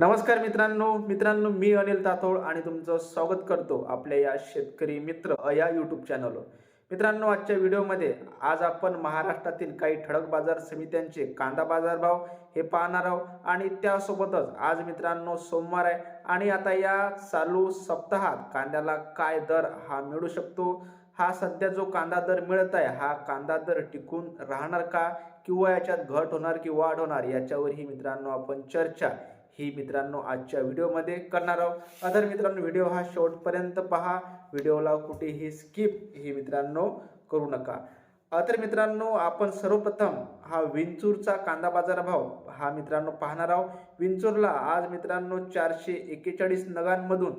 नमस्कार मित्रांनो मित्रांनो मी अनिल तातोड आणि तुमचं स्वागत करतो आपल्या या शेतकरी मित्र या यूट्यूब चॅनलवर मित्रांनो आजच्या व्हिडिओमध्ये आज आपण महाराष्ट्रातील काही ठळक बाजार समित्यांचे कांदा बाजार भाव हे पाहणार आहोत आणि त्यासोबतच आज मित्रांनो सोमवार आहे आणि आता या चालू सप्ताहात कांद्याला काय दर हा मिळू शकतो? हा सध्या जो कांदा दर मिळत आहे हा कांदा दर टिकून राहणार का? किंवा याच्यात घट होणार की वाढ होणार याच्यावरही मित्रांनो आपण चर्चा ही मित्रांनो आजच्या व्हिडिओमध्ये करणार आहोत. अदर मित्रांनो व्हिडिओ हा शेवटपर्यंत पहा. व्हिडिओला कुठेही स्किप ही मित्रांनो करू नका. तर मित्रांनो आपण सर्वप्रथम हा विंचूरचा कांदा बाजार भाव हा मित्रांनो पाहणार आहोत. विंचूरला आज मित्रांनो चारशे एक्केचाळीस नगांमधून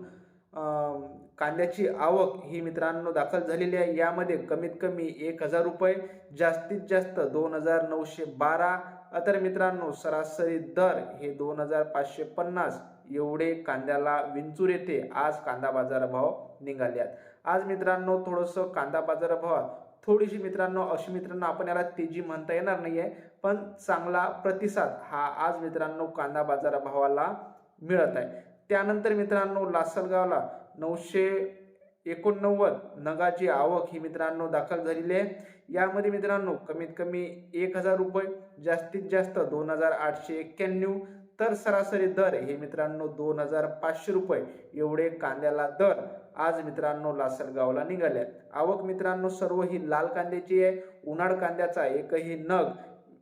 कांद्याची आवक ही मित्रांनो दाखल झालेली आहे. यामध्ये कमीत कमी एक हजार रुपये जास्तीत जास्त दोन हजार नऊशे बारा तर मित्रांनो सरासरी दर हे दोन हजार पाचशे पन्नास एवढे कांद्याला विंचूर येथे आज कांदा बाजारभाव निघाले आहेत आज मित्रांनो थोडंसं कांदा बाजारभावात थोडीशी मित्रांनो अशी मित्रांनो आपण याला तेजी म्हणता येणार नाही आहे पण चांगला प्रतिसाद हा आज मित्रांनो कांदा बाजारभावाला मिळत आहे. त्यानंतर मित्रांनो लासलगावला नऊशे एकोणनव्वद नगाची आवक ही मित्रांनो दाखल झालेली आहे. यामध्ये मित्रांनो कमीत कमी एक हजार रुपये जास्तीत जास्त दोन हजार आठशे एक्क्याण्णव तर सरासरी दर हे मित्रांनो दोन हजार पाचशे रुपये. एवढे कांद्याला दर आज मित्रांनो लासलगावला निघाले. आवक मित्रांनो सर्व ही लाल कांद्याची आहे. उन्हाळ कांद्याचा एकही नग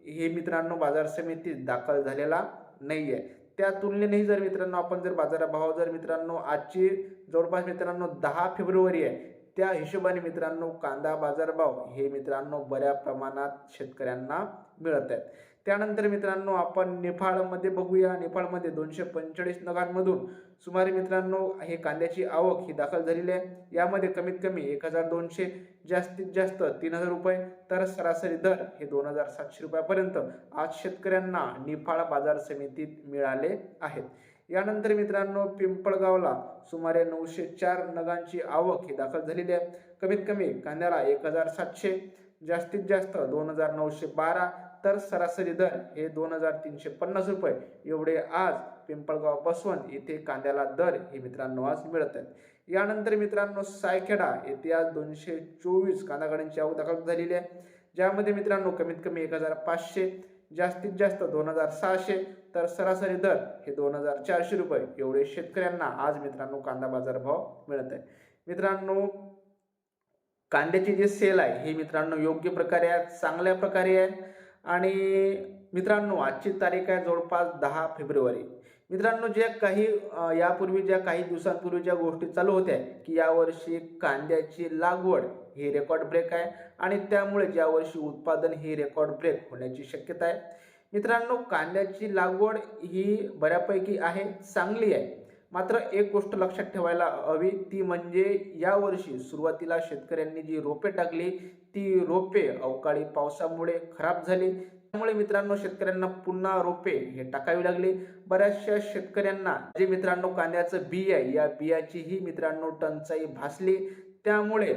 हे मित्रांनो बाजार समितीत दाखल झालेला नाही आहे त्या तुलनेनेही जर मित्रांनो आपण जर बाजारभाव जर मित्रांनो आजची जवळपास मित्रांनो दहा फेब्रुवारी आहे त्या हिशोबाने मित्रांनो कांदा बाजारभाव हे मित्रांनो बऱ्या प्रमाणात शेतकऱ्यांना मिळत आहेत. त्यानंतर मित्रांनो आपण नेपाळमध्ये बघूया. नेपाळमध्ये दोनशे पंचेचाळीस नगांमधून सुमारे मित्रांनो हे कांद्याची आवक ही दाखल झालेली आहे. यामध्ये कमीत कमी एक हजार दोनशे जास्तीत जास्त तीन हजार रुपये तर सरासरी दर हे दोन हजार सातशे रुपयापर्यंत आज शेतकऱ्यांना निफाळ बाजार समितीत मिळाले आहेत. यानंतर मित्रांनो पिंपळगावला सुमारे नऊशे चार नगांची आवक ही दाखल झालेली आहे. कमीत कमी कांद्याला एक हजार सातशे जास्तीत जास्त दोन हजार नऊशे बारा तर सरासरी दर हे दोन हजार तीनशे पन्नास रुपये. एवढे आज पिंपळगाव बसवंत येथे कांद्याला दर हे मित्रांनो आज मिळत आहेत. यानंतर मित्रांनो सायखेडा येथे आज दोनशे चोवीस कांदा गाड्यांची आवक दाखल झालेली आहे. ज्यामध्ये मित्रांनो कमीत कमी एक हजार पाचशे जास्तीत जास्त दोन हजार सहाशे तर सरासरी दर हे दोन हजार चारशे रुपये. एवढे शेतकऱ्यांना आज मित्रांनो कांदा बाजार भाव मिळत आहे. मित्रांनो कांद्याची जे सेल आहे हे मित्रांनो योग्य प्रकारे आहे चांगल्या प्रकारे आहे. आणि मित्रांनो आजची तारीख आहे जवळपास दहा फेब्रुवारी. मित्रांनो ज्या काही यापूर्वी ज्या काही दिवसांपूर्वी ज्या गोष्टी चालू होत्या की यावर्षी कांद्याची लागवड ही रेकॉर्ड ब्रेक आहे आणि त्यामुळे यावर्षी उत्पादन ही रेकॉर्ड ब्रेक होण्याची शक्यता आहे. मित्रांनो कांद्याची लागवड ही बऱ्यापैकी आहे चांगली आहे. मात्र एक गोष्ट लक्षात ठेवायला हवी ती म्हणजे यावर्षी सुरुवातीला शेतकऱ्यांनी जी रोपे टाकली ती रोपे अवकाळी पावसामुळे खराब झाली. त्यामुळे मित्रांनो शेतकऱ्यांना पुन्हा रोपे हे टाकावी लागली. बऱ्याचशा शेतकऱ्यांना जे मित्रांनो कांद्याचं बी आहे या बियाचीही मित्रांनो टंचाई भासली. त्यामुळे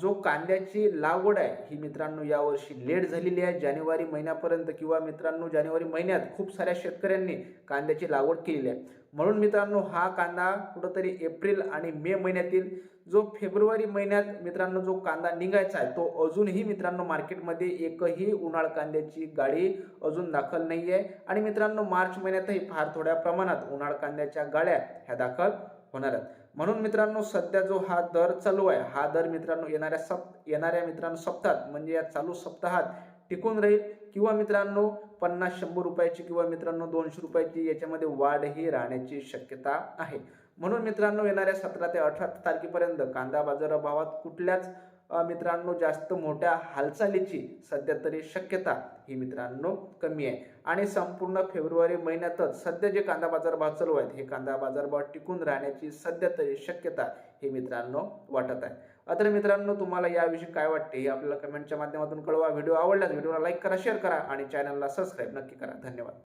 जो कांद्याची लागवड आहे ही मित्रांनो यावर्षी लेट झालेली आहे. जानेवारी महिन्यापर्यंत किंवा मित्रांनो जानेवारी महिन्यात खूप साऱ्या शेतकऱ्यांनी कांद्याची लागवड केलेली आहे. म्हणून मित्रांनो हा कांदा कुठंतरी एप्रिल आणि मे महिन्यातील जो फेब्रुवारी महिन्यात मित्रांनो जो कांदा निघायचा आहे तो अजूनही मित्रांनो मार्केटमध्ये एकही उन्हाळ कांद्याची गाडी अजून दाखल नाही आहे आणि मित्रांनो मार्च महिन्यातही फार थोड्या प्रमाणात उन्हाळ कांद्याच्या गाड्या ह्या दाखल होणार आहेत. म्हणून मित्रांनो सध्या जो हा दर चालू आहे हा दर मित्रांनो येणाऱ्या सप येणाऱ्या मित्रांनो सप्ताहात म्हणजे या चालू सप्ताहात टिकून राहील. किंवा मित्रांनो पन्नास शंभर रुपयाची किंवा मित्रांनो दोनशे रुपयाची याच्यामध्ये वाढही राहण्याची शक्यता आहे. म्हणून मित्रांनो येणाऱ्या सतरा ते अठरा तारखेपर्यंत कांदा बाजाराभावात कुठल्याच मित्रांनो जास्त मोठ्या हालचालीची सध्या तरी शक्यता ही मित्रांनो कमी आहे. आणि संपूर्ण फेब्रुवारी महिन्यातच सध्या जे कांदा बाजार भाव चालू आहेत हे कांदा बाजार भाव टिकून राहण्याची सध्या तरी शक्यता ही मित्रांनो वाटत आहे. तर मित्रांनो तुम्हाला याविषयी काय वाटते हे आपल्याला कमेंटच्या माध्यमातून कळवा. व्हिडिओ आवडल्यास व्हिडिओला लाईक करा शेअर करा आणि चॅनलला सबस्क्राईब नक्की करा. धन्यवाद.